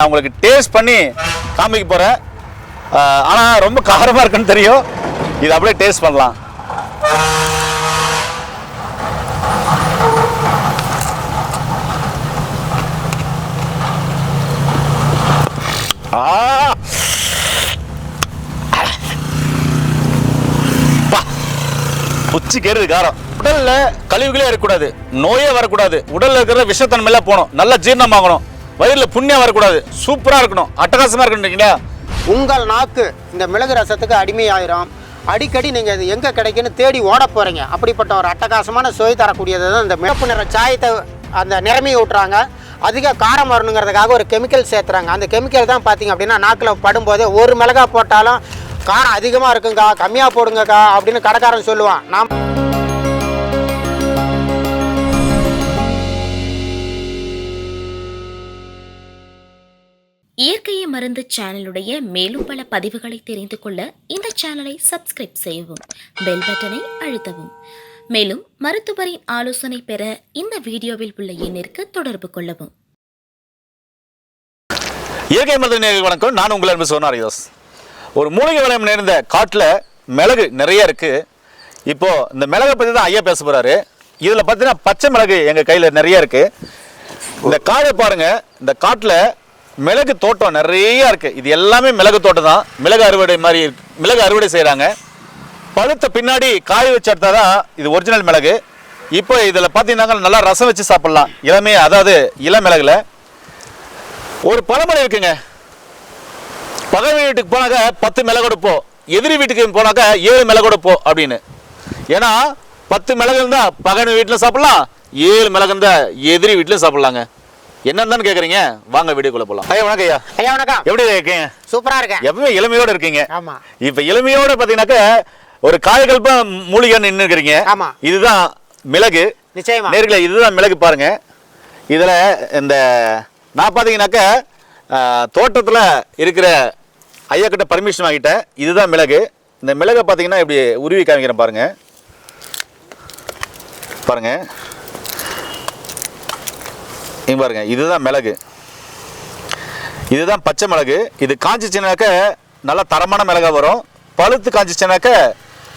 நான் உங்களுக்கு டேஸ்ட் பண்ணி காமிக்க போகிறேன் ஆனால் ரொம்ப காரமாக இருக்குன்னு தெரியும். இது அப்படியே டேஸ்ட் பண்ணலாம். உச்சி கேருது காரம். உடல்ல கழிவுகளே இருக்கக்கூடாது. நோயே வரக்கூடாது. உடல்ல இருக்கிற விஷத்தன்மையெல்லாம் போகணும். நல்லா ஜீரணமாகணும் வயிறுல புண்ணியம் வரக்கூடாது. சூப்பரா இருக்கணும். அட்டகாசமா இருக்கணுங்களா உங்கள் நாக்கு இந்த மிளகு ரசத்துக்கு அடிமையாயிரும். அடிக்கடி நீங்கள் இது எங்கே கிடைக்குன்னு தேடி ஓட போகிறீங்க அப்படிப்பட்ட ஒரு அட்டகாசமான சுவை தரக்கூடியது தான் இந்த மிளப்பு நிற சாயத்தை அந்த நிறமையை விட்டுறாங்க அதிக காரம் வரணுங்கிறதுக்காக ஒரு கெமிக்கல் சேர்த்துறாங்க. அந்த கெமிக்கல் தான் பார்த்தீங்க அப்படின்னா நாக்கில் படும்போது ஒரு மிளகா போட்டாலும் காரம் அதிகமாக இருக்குங்கக்கா கம்மியாக போடுங்கக்கா அப்படின்னு கடைக்காரன் சொல்லுவான். நாம் மருந்து சேனலுடைய மேலும் பல பதிவுகளை தெரிந்து கொள்ள இந்த சேனலை சப்ஸ்கிரைப் செய்யவும் பெல் பட்டனை அழுத்தவும். மேலும் மருத்துவரின் ஆலோசனை பெற இந்த வீடியோவில் உள்ள எண்ணிற்கு தொடர்பு கொள்ளவும். இயற்கை மருந்து நேர்கள் வணக்கம். நான் உங்கள் அன்பு சோனா ஒரு மூலிகை வளையம் நேர்ந்த காட்டில் மிளகு நிறைய இருக்கு. இப்போ இந்த மிளகை பற்றி தான் ஐயா பேச போறாரு. இதில் பார்த்தீங்கன்னா பச்சை மிளகு எங்கள் கையில் நிறைய இருக்கு. இந்த காடை பாருங்க. இந்த காட்டில் மிளகு தோட்டம் நிறைய இருக்குது இது எல்லாமே மிளகு தோட்டம் தான். மிளகு அறுவடை மாதிரி மிளகு அறுவடை செய்கிறாங்க பழுத்த பின்னாடி காய வச்சு தான் இது ஒரிஜினல் மிளகு. இப்போ இதில் பார்த்தீங்கன்னா நல்லா ரசம் வச்சு சாப்பிட்லாம். இளமே அதாவது இளம் மிளகுல. ஒரு பழமொழி இருக்குங்க. பகை வீட்டுக்கு போனாக்க பத்து மிளகு எடுப்போம் எதிரி வீட்டுக்கு போனாக்க ஏழு மிளகு எடுப்போம் அப்படின்னு. ஏன்னா பத்து மிளகு இருந்தால் பகன் வீட்டில் சாப்பிட்லாம். ஏழு மிளகு இருந்தால் எதிரி வீட்டிலையும் சாப்பிட்லாங்க. என்னன்னு கேட்குறீங்க வாங்க வீடியோக்குள்ள போகலாம் ஐயா வணக்கம் ஐயா. ஐயா வணக்கம். எப்படி இருக்கீங்க? சூப்பராக இருக்கேன். எப்பவுமே இளமையோட இருக்கீங்க. ஆமாம் இப்ப இளமையோட பாத்தீங்கன்னாக்க ஒரு காயகல்ப மூலிகை நின்று இருக்கிறீங்க. ஆமா. இதுதான் மிளகு. நிச்சயமா. நேர்களே இதுதான் மிளகு பாருங்க. இதுல இந்த நான் பாத்தீங்கன்னாக்க தோட்டத்துல இருக்கிற ஐயா கிட்ட பர்மிஷன் வாங்கிட்டேன் இதுதான் மிளகு. இந்த மிளகை பாத்தீங்கன்னா இப்படி உருவி காமிக்கிறேன் பாருங்க. பாருங்க. இங்க பாருங்க இதுதான் மிளகு. இதுதான் பச்சை மிளகு. இது காஞ்சிச்சுனாக்க நல்ல தரமான மிளகா வரும். பழுத்து காஞ்சிச்சுனாக்க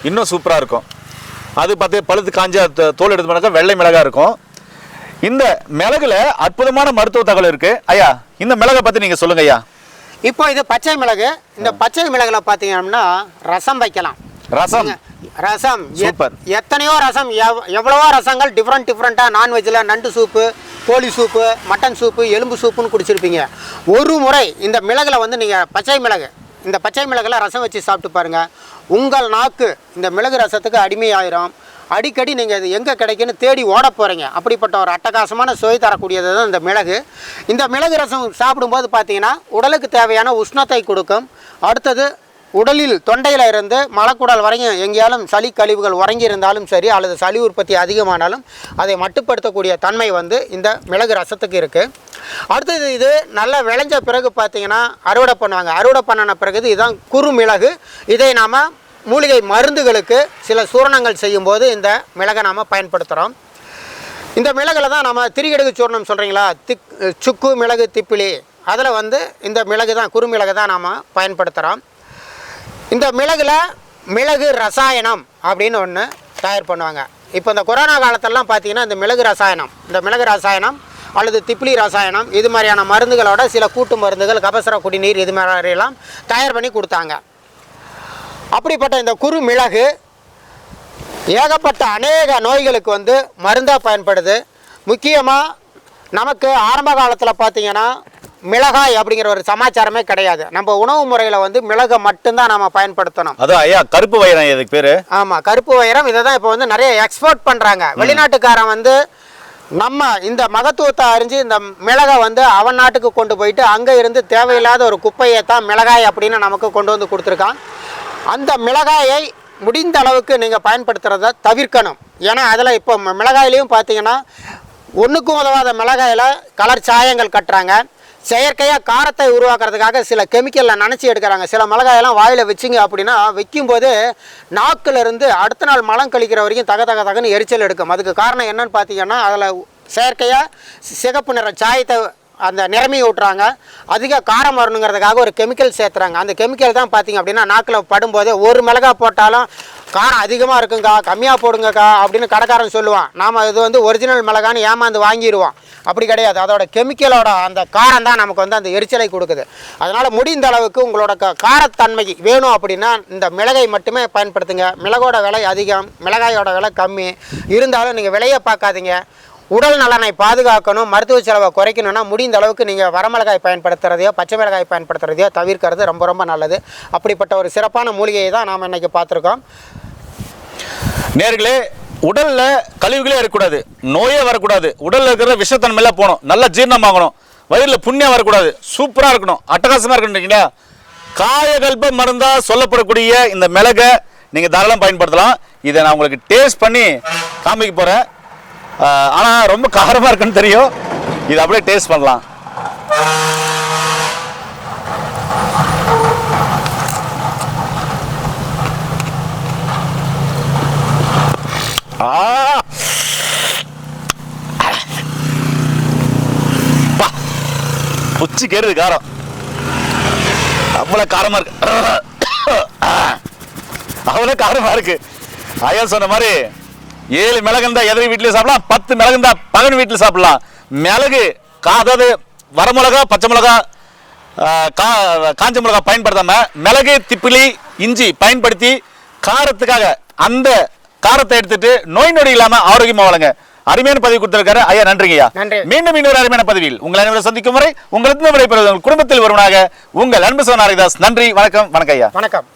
இன்னும் சூப்பராக இருக்கும். அது பார்த்து பழுத்து காஞ்ச தோல் எடுத்து போனாக்கா வெள்ளை மிளகா இருக்கும். இந்த மிளகுல அற்புதமான மருத்துவ தகவல் இருக்கு. ஐயா இந்த மிளகை பத்தி நீங்க சொல்லுங்க ஐயா. இப்போ இது பச்சை மிளகு. இந்த பச்சை மிளகுல பார்த்தீங்கன்னா ரசம் வைக்கலாம். ரசம். ரசம். சூப்பர். எத்தனையோ ரசம். எவ்- எவ்வளவோ ரசங்கள். டிஃப்ரெண்ட் டிஃப்ரெண்ட்டாக நான்வெஜ்ஜில் நண்டு சூப்பு கோழி சூப்பு மட்டன் சூப்பு எலும்பு சூப்புன்னு குடிச்சிருப்பீங்க. ஒரு முறை இந்த மிளகுல வந்து நீங்கள் பச்சை மிளகு இந்த பச்சை மிளகுல ரசம் வச்சு சாப்பிட்டு பாருங்கள் உங்கள் நாக்கு இந்த மிளகு ரசத்துக்கு அடிமையாயிரும். அடிக்கடி நீங்கள் இது எங்கே கிடைக்குன்னு தேடி ஓட போகிறீங்க அப்படிப்பட்ட ஒரு அட்டகாசமான சுவை தரக்கூடியது தான் இந்த மிளகு. இந்த மிளகு ரசம் சாப்பிடும்போது பார்த்தீங்கன்னா உடலுக்கு தேவையான உஷ்ணத்தை கொடுக்கும். அடுத்தது உடலில் தொண்டையில் இருந்து மலக்குடல் வரையும் எங்கேயாலும் சளி கழிவுகள் உறங்கி இருந்தாலும் சரி அல்லது சளி உற்பத்தி அதிகமானாலும் அதை மட்டுப்படுத்தக்கூடிய தன்மை வந்து இந்த மிளகு ரசத்துக்கு இருக்குது அடுத்தது இது நல்லா விளைஞ்ச பிறகு பார்த்தீங்கன்னா அறுவடை பண்ணுவாங்க. அறுவடை பண்ணின பிறகு இதுதான் குறுமிளகு. இதை நாம் மூலிகை மருந்துகளுக்கு சில சூரணங்கள் செய்யும்போது இந்த மிளகை நாம் பயன்படுத்துகிறோம் இந்த மிளகில் தான் நம்ம திரிகடுகு சூர்ணம் சொல்கிறீங்களா திக் சுக்கு மிளகு திப்பிலி. அதில் வந்து இந்த மிளகு தான் குறுமிளகு தான் நாம் பயன்படுத்துகிறோம் இந்த மிளகில் மிளகு ரசாயனம் அப்படின்னு ஒன்று தயார் பண்ணுவாங்க. இப்போ இந்த கொரோனா காலத்திலலாம் பார்த்தீங்கன்னா இந்த மிளகு ரசாயனம் இந்த மிளகு ரசாயனம் அல்லது திப்பிலி ரசாயனம் இது மாதிரியான மருந்துகளோட சில கூட்டு மருந்துகள் கபசர குடிநீர் இது மாதிரியெல்லாம் தயார் பண்ணி கொடுத்தாங்க. அப்படிப்பட்ட இந்த குறு மிளகு ஏகப்பட்ட அநேக நோய்களுக்கு வந்து மருந்தாக பயன்படுது. முக்கியமாக நமக்கு ஆரம்ப காலத்தில் பார்த்தீங்கன்னா மிளகாய் அப்படிங்கிற ஒரு சமாச்சாரமே கிடையாது. நம்ம உணவு முறையில் வந்து மிளகை மட்டும்தான் நம்ம பயன்படுத்தணும். அதான் ஐயா கருப்பு வயிறம் இதுக்கு பேரு? ஆமாம் கருப்பு வைரம் இதை தான் இப்போ வந்து நிறைய எக்ஸ்போர்ட் பண்ணுறாங்க வெளிநாட்டுக்காரன் வந்து நம்ம இந்த மகத்துவத்தை அறிஞ்சு இந்த மிளகை வந்து அவன் நாட்டுக்கு கொண்டு போயிட்டு அங்கே இருந்து தேவையில்லாத ஒரு குப்பையை தான் மிளகாய் அப்படின்னு நமக்கு கொண்டு வந்து கொடுத்துருக்கான். அந்த மிளகாயை முடிந்த அளவுக்கு நீங்கள் பயன்படுத்துகிறத தவிர்க்கணும். ஏன்னா அதில் இப்போ மிளகாயிலையும் பார்த்தீங்கன்னா ஒன்றுக்கும் உதவாத மிளகாயில் கலர் சாயங்கள் கட்டுறாங்க. செயற்கையாக காரத்தை உருவாக்குறதுக்காக சில கெமிக்கலில் நனைச்சி எடுக்கிறாங்க. சில மிளகாயெல்லாம் வாயில் வச்சிங்க அப்படின்னா வைக்கும்போது நாக்கிலிருந்து அடுத்த நாள் மலம் கழிக்கிற வரைக்கும் தக தக தகன்னு எரிச்சல் எடுக்கும். அதுக்கு காரணம் என்னன்னு பார்த்தீங்கன்னா அதில் செயற்கையாக சிகப்பு நிற சாயத்தை அந்த நிரம்பி விட்டுறாங்க அதிக காரம் வரணுங்கிறதுக்காக ஒரு கெமிக்கல் சேர்த்துறாங்க. அந்த கெமிக்கல் தான் பார்த்தீங்க அப்படின்னா நாக்கில் படும்போது ஒரு மிளகா போட்டாலும் காரம் அதிகமாக இருக்குங்கக்கா கம்மியாக போடுங்கக்கா அப்படின்னு கடைக்காரன் சொல்லுவான். நாம் இது வந்து ஒரிஜினல் மிளகான்னு ஏமாந்து வாங்கிடுவோம் அப்படி கிடையாது. அதோட கெமிக்கலோட அந்த காரம் தான் நமக்கு வந்து அந்த எரிச்சலை கொடுக்குது. அதனால் முடிந்த அளவுக்கு உங்களோட க காரத்தன்மை வேணும் அப்படின்னா இந்த மிளகை மட்டுமே பயன்படுத்துங்க. மிளகோட விலை அதிகம் மிளகாயோட விலை கம்மி. இருந்தாலும் நீங்கள் விலையை பார்க்காதீங்க. உடல் நலனை பாதுகாக்கணும் மருத்துவ செலவை குறைக்கணும்னா முடிந்த அளவுக்கு நீங்கள் வரமிளகாய் பயன்படுத்துறதையோ பச்சை மிளகாய் பயன்படுத்துறதையோ தவிர்க்கிறது ரொம்ப ரொம்ப நல்லது. அப்படிப்பட்ட ஒரு சிறப்பான மூலிகையை தான் நாம் இன்றைக்கி பார்த்துருக்கோம். நேர்களே உடலில் கழிவுகளே இருக்கக்கூடாது. நோயே வரக்கூடாது. உடலில் இருக்கிற விஷத்தன்மையெல்லாம் போகணும். நல்லா ஜீரணமாகணும் வயிறில் புண்ணியம் வரக்கூடாது. சூப்பராக இருக்கணும். அட்டகாசமாக இருக்கணுங்களா காயகல்ப மருந்தாக சொல்லப்படக்கூடிய இந்த மிளகை நீங்கள் தாராளம் பயன்படுத்தலாம். இதை நான் உங்களுக்கு டேஸ்ட் பண்ணி காமிக்க போகிறேன் ஆனால் ரொம்ப காரமா இருக்குன்னு தெரியும். இதை அப்படியே டேஸ்ட் பண்ணலாம். ஆ. உச்சி கேருது காரம். அவ்வளோ காரமா இருக்கு. அவ்வளோ காரமா இருக்கு. ஐயா சொன்ன மாதிரி ஏழு மிளகு இருந்தா எதிரி வீட்லயும் சாப்பிடலாம் பத்து மிளகு இருந்தா பகன் வீட்டில் சாப்பிடலாம். மிளகு கா அதாவது வரமிளகா பச்சை மிளகா கா காஞ்ச மிளகா பயன்படுத்தாம மிளகு திப்பிலி இஞ்சி பயன்படுத்தி காரத்துக்காக அந்த காரத்தை எடுத்துட்டு நோய் நொடி இல்லாம ஆரோக்கியமா வளங்க அருமையான பதிவு கொடுத்திருக்காரு ஐயா நன்றிங்க ஐயா. நன்றி. மீண்டும் இன்னொரு அருமையான பதிவில் உங்களை அனைவரும் சந்திக்கும் வரை உங்களுக்கு விடைபெறுவது உங்கள் குடும்பத்தில் ஒருவனாக உங்கள் அன்பு சோனாரிதாஸ் நன்றி வணக்கம் வணக்கம் ஐயா. வணக்கம்.